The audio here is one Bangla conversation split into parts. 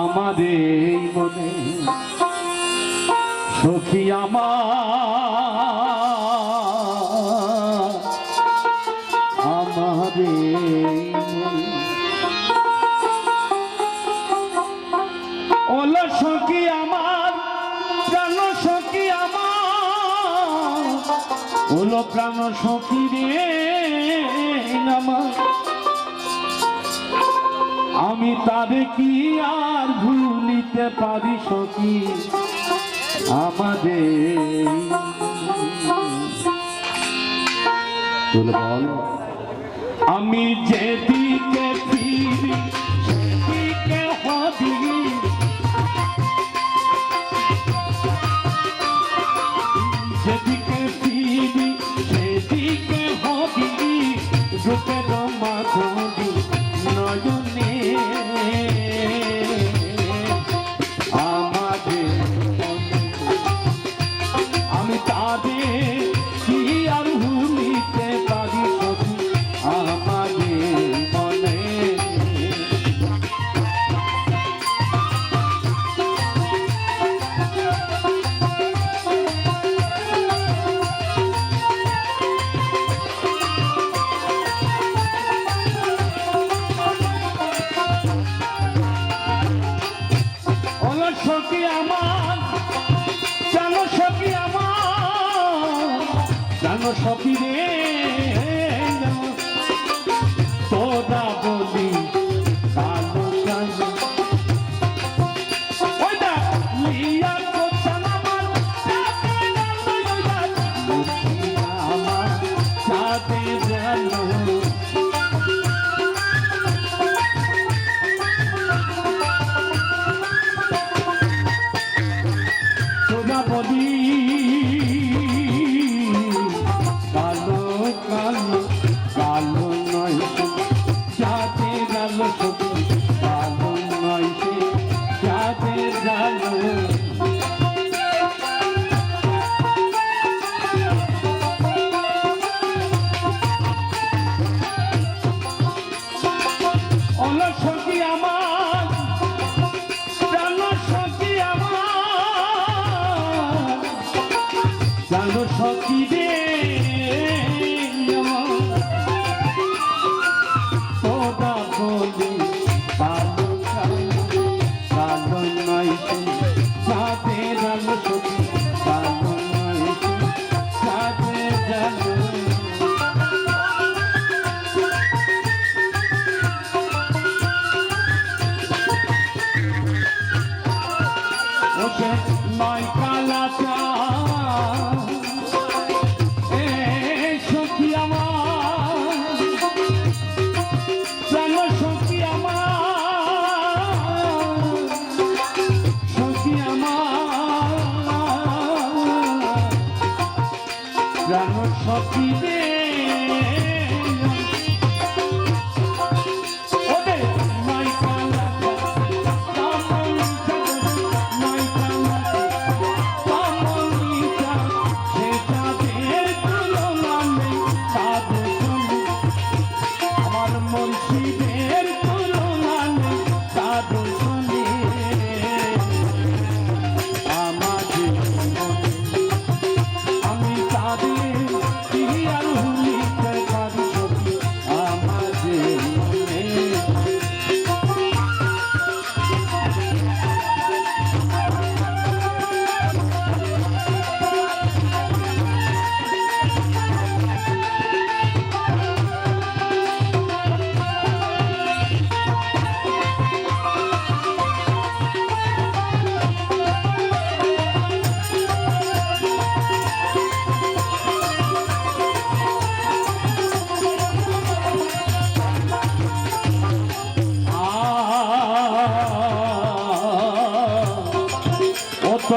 আমাদের মনে সখী আমার। আমাদের ওলা সখী আমার, প্রাণ সখী আমার। ওলো প্রাণ সখী রে আমার। আমি তাদে কি আর ভুলিতে পারি সকি আমাদের আমি যেদিকে ফিরি জানো সখী আমার জানো সখী রে।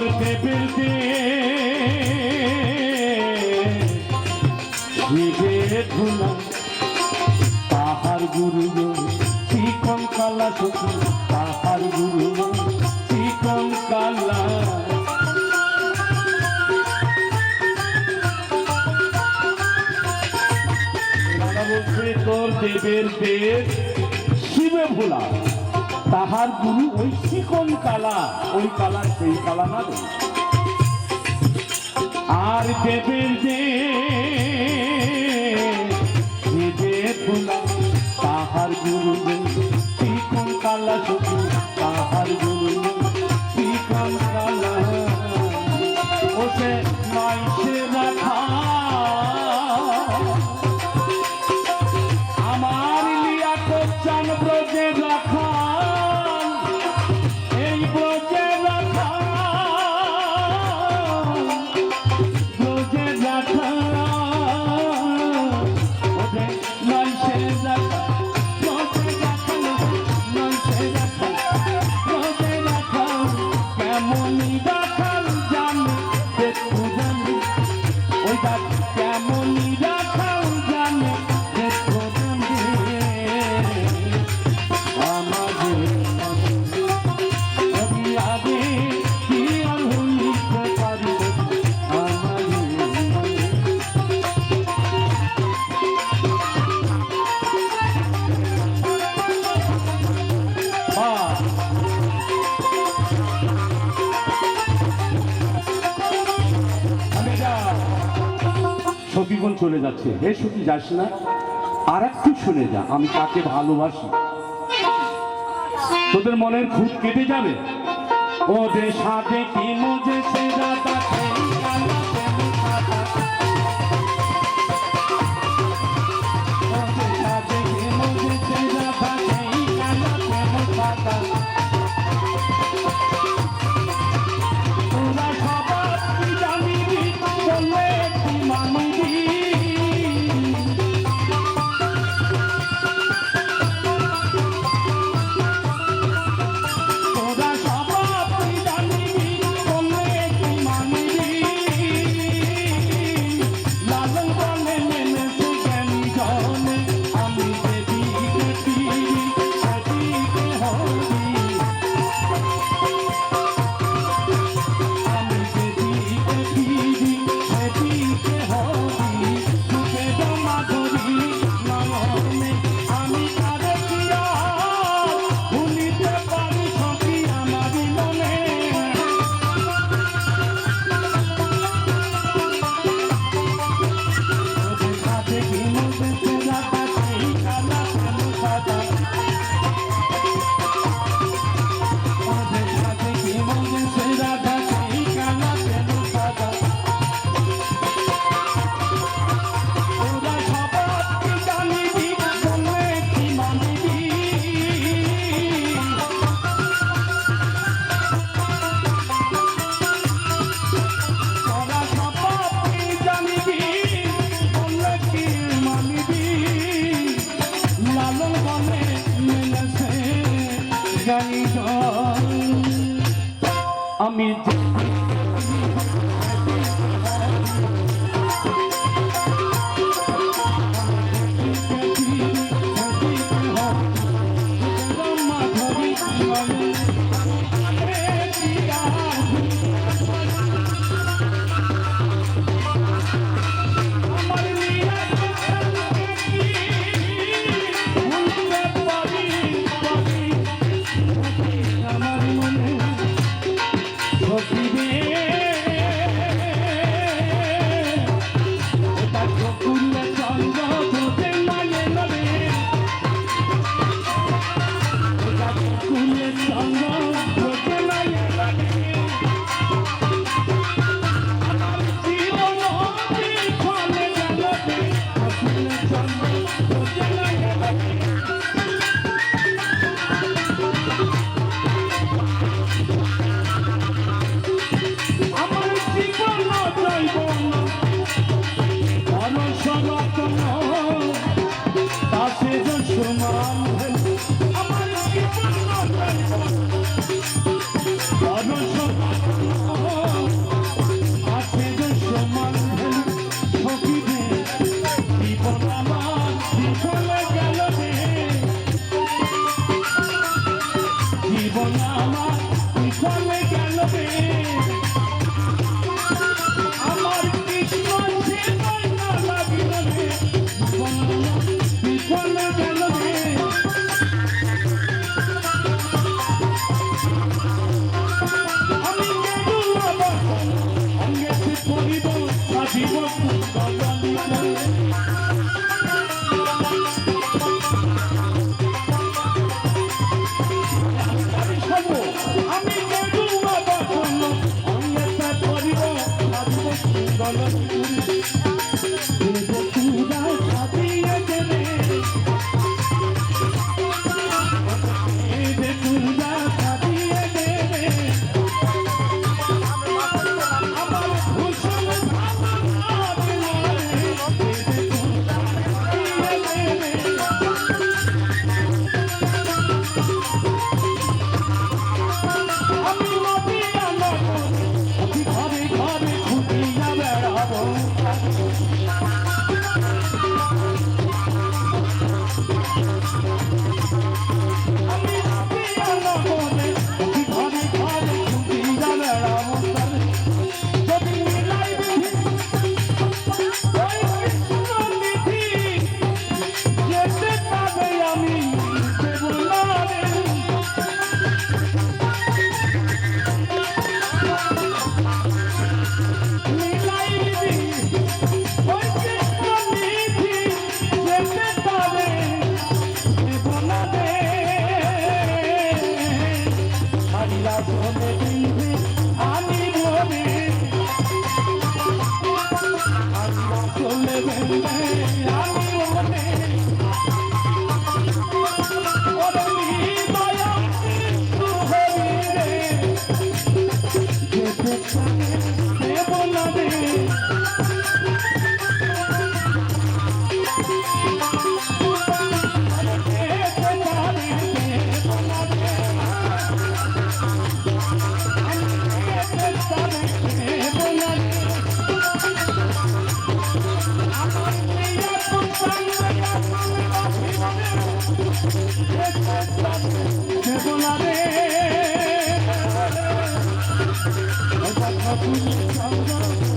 করতে ফিরতে। নিজের ধুলা, তাহার গুরু কালা তাহার গুরু কালা। তোর দেবের দেব শিবে ভোলা, তাহার গুরু ওই শিখন কালা ওই কালার সেই কালা না আর দেবের যে মনি দেখা জীবন চলে যাচ্ছে। হে সুখী যাস না আর একটু শুনে যা, আমি তাকে ভালোবাসি। তোদের মনের খুব কেটে যাবে? ও সাথে দেখি মুজ